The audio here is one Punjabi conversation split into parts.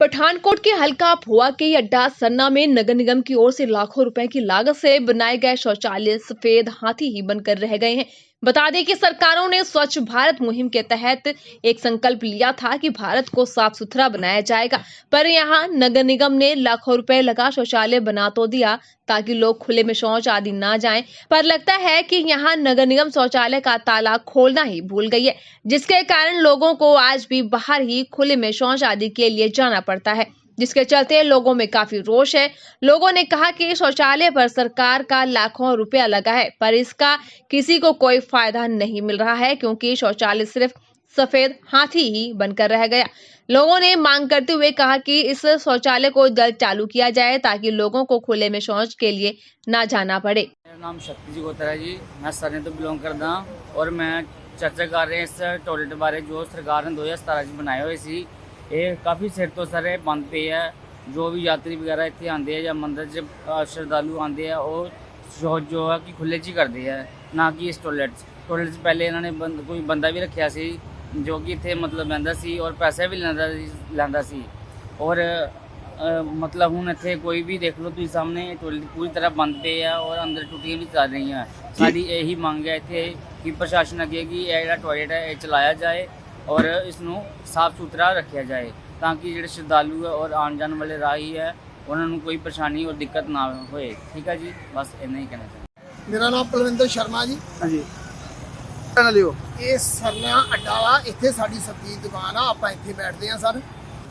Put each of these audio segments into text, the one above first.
पठानकोट के हल्का भुआ के अड्डा सन्ना में नगर निगम की ओर से लाखों रुपए की लागत से बनाए गए शौचालय सफेद हाथी ही बनकर रह गए हैं बता दें कि सरकारों ने स्वच्छ भारत मुहिम के तहत एक संकल्प लिया था कि भारत को साफ़ सुथरा बनाया जाएगा। पर यहाँ नगर निगम ने लाखों रुपए लगा शौचालय बना तो दिया ताकि लोग खुले में शौच आदि ना जाएँ। पर लगता है कि यहाँ नगर निगम शौचालय का ताला खोलना ही भूल गई है, जिसके कारण लोगों को आज भी बाहर ही खुले में शौच आदि के लिए जाना पड़ता है। जिसके चलते लोगों में काफ़ी रोष है। लोगों ने कहा कि शौचालय पर सरकार का लाखों रुपया लगा है, पर इसका किसी को कोई फ़ायदा नहीं मिल रहा है, क्योंकि शौचालय सिर्फ़ सफ़ेद हाथी ही बनकर रह गया। लोगों ने मांग करते हुए कहा कि इस शौचालय को जल्द चालू किया जाए ताकि लोगों को खुले में शौच के लिए ना जाना पड़े। मेरा नाम शक्ति जी गोत्रा जी। मैं सर तो बिलोंग करता और मैं चर्चा कर रहे हैं इस टॉयलेट बारे जो सरकार ने दो हज़ार सतारह बनाया हुए थी ਇਹ ਕਾਫੀ ਸਿਰ ਤੋਂ ਸਾਰੇ ਬੰਦ ਪਏ ਆ। ਜੋ ਵੀ ਯਾਤਰੀ ਵਗੈਰਾ ਇੱਥੇ ਆਉਂਦੇ ਆ ਜਾਂ ਮੰਦਰ 'ਚ ਸ਼ਰਧਾਲੂ ਆਉਂਦੇ ਆ, ਉਹ ਸ਼ੌਚ ਜੋ ਹੈ ਕਿ ਖੁੱਲੇ 'ਚ ਹੀ ਕਰਦੇ ਆ, ਨਾ ਕਿ ਇਸ ਟੋਇਲਟ 'ਚ। ਟੋਇਲਟ 'ਚ ਪਹਿਲੇ ਇਹਨਾਂ ਨੇ ਬੰਦ- ਕੋਈ ਬੰਦਾ ਵੀ ਰੱਖਿਆ ਸੀ, ਜੋ ਕਿ ਇੱਥੇ ਮਤਲਬ ਬਹਿੰਦਾ ਸੀ ਔਰ ਪੈਸੇ ਵੀ ਲੈਂਦਾ ਲੈਂਦਾ ਸੀ। ਔਰ ਮਤਲਬ ਹੁਣ ਇੱਥੇ ਕੋਈ ਵੀ ਦੇਖ ਲਓ ਤੁਸੀਂ ਸਾਹਮਣੇ, ਟੋਇਲਟ ਪੂਰੀ ਤਰ੍ਹਾਂ ਬੰਦ ਪਏ ਆ ਔਰ ਅੰਦਰ ਟੁੱਟੀਆਂ ਵੀ ਚੱਲ ਰਹੀਆਂ। ਸਾਡੀ ਇਹੀ ਮੰਗ ਹੈ ਇੱਥੇ ਕਿ ਪ੍ਰਸ਼ਾਸਨ ਅੱਗੇ ਕਿ ਇਹ ਜਿਹੜਾ ਟੋਇਲਟ ਹੈ, ਇਹ ਚਲਾਇਆ ਜਾਏ। ਔਰ ਇਸ ਨੂੰ ਸਾਫ਼ ਸੁਥਰਾ ਰੱਖਿਆ ਜਾਏ ਤਾਂ ਕਿ ਜਿਹੜੇ ਸ਼ਰਧਾਲੂ ਹੈ ਔਰ ਆਉਣ ਜਾਣ ਵਾਲੇ ਰਾਹੀ ਹੈ ਉਹਨਾਂ ਨੂੰ ਕੋਈ ਪਰੇਸ਼ਾਨੀ ਔਰ ਦਿੱਕਤ ਨਾ ਹੋਏ। ਠੀਕ ਹੈ ਜੀ? ਬਸ ਇੰਨਾ ਹੀ ਕਹਿਣਾ ਚਾਹੁੰਦਾ। ਮੇਰਾ ਨਾਮ ਪਲਵਿੰਦਰ ਸ਼ਰਮਾ ਜੀ। ਹਾਂਜੀ। ਕਹਿਣਾ ਲਿਓ। ਇਹ ਸਰਨਾ ਅੱਡਾ ਵਾ ਇੱਥੇ ਸਾਡੀ ਸਬਜ਼ੀ ਦੀ ਦੁਕਾਨ ਆ ਆਪਾਂ ਇੱਥੇ ਬੈਠਦੇ ਆ ਸਰ।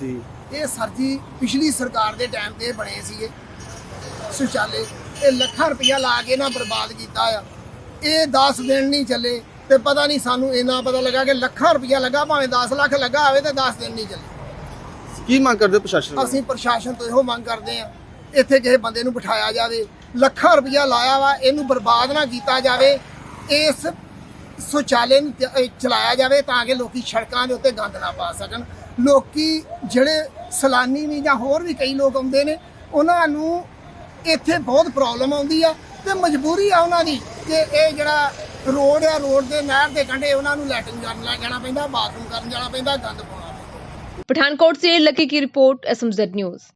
ਜੀ। ਇਹ ਸਰ ਜੀ ਪਿਛਲੀ ਸਰਕਾਰ ਦੇ ਟਾਈਮ ਤੇ ਬਣੇ ਸੀਗੇ। ਸ਼ੌਚਾਲੇ। ਇਹ ਲੱਖਾਂ ਰੁਪਇਆ ਲਾ ਕੇ ਨਾ ਬਰਬਾਦ ਕੀਤਾ ਆ। ਇਹ 10 ਦਿਨ ਨਹੀਂ ਚੱਲੇ। ਤੇ ਪਤਾ ਨਹੀਂ ਸਾਨੂੰ ਇੰਨਾ ਪਤਾ ਲੱਗਾ ਕਿ ਲੱਖਾਂ ਰੁਪਇਆ ਲੱਗਾ ਭਾਵੇਂ 10 ਲੱਖ ਲੱਗਾ ਹੋਵੇ ਤੇ 10 ਦਿਨ ਨਹੀਂ ਚੱਲੇ ਕੀ ਮੰਗ ਕਰਦੇ ਹੋ ਪ੍ਰਸ਼ਾਸਨ? ਅਸੀਂ ਪ੍ਰਸ਼ਾਸਨ ਤੋਂ ਇਹੋ ਮੰਗ ਕਰਦੇ ਆ ਇੱਥੇ ਕਿਸੇ ਬੰਦੇ ਨੂੰ ਬਿਠਾਇਆ ਜਾਵੇ ਲੱਖਾਂ ਰੁਪਇਆ ਲਾਇਆ ਵਾ ਇਹਨੂੰ ਬਰਬਾਦ ਨਾ ਕੀਤਾ ਜਾਵੇ ਇਸ ਸ਼ੌਚਾਲੇ ਨੂੰ ਚ- ਅਹ ਚਲਾਇਆ ਜਾਵੇ ਤਾਂ ਕਿ ਲੋਕੀ ਸੜਕਾਂ ਦੇ ਉੱਤੇ ਗੰਦ ਨਾ ਪਾ ਸਕਣ ਲੋਕੀ ਜਿਹੜੇ ਸਲਾਨੀ ਵੀ ਜਾਂ ਹੋਰ ਵੀ ਕਈ ਲੋਕ ਆਉਂਦੇ ਨੇ ਉਹਨਾਂ ਨੂੰ ਇੱਥੇ ਬਹੁਤ ਪ੍ਰੋਬਲਮ ਆਉਂਦੀ ਆ ਤੇ ਮਜਬੂਰੀ ਆ ਉਹਨਾਂ ਦੀ ਕਿ ਇਹ ਜਿਹੜਾ ਰੋਡ ਆ, ਰੋਡ ਦੇ ਨਹਿਰ ਦੇ ਕੰਢੇ ਉਹਨਾਂ ਨੂੰ ਲੈਟਰਿੰਗ ਕਰਨ ਜਾਣਾ ਪੈਂਦਾ ਬਾਥਰੂਮ ਕਰਨ ਜਾਣਾ ਪੈਂਦਾ, ਗੰਦ ਪਾਉਣਾ ਪੈਂਦਾ। ਪਠਾਨਕੋਟ ਸੇ ਲੱਕੀ ਕੀ ਰਿਪੋਰਟ ਐਸਐਮਜ਼ੈਡ ਨਿਊਜ਼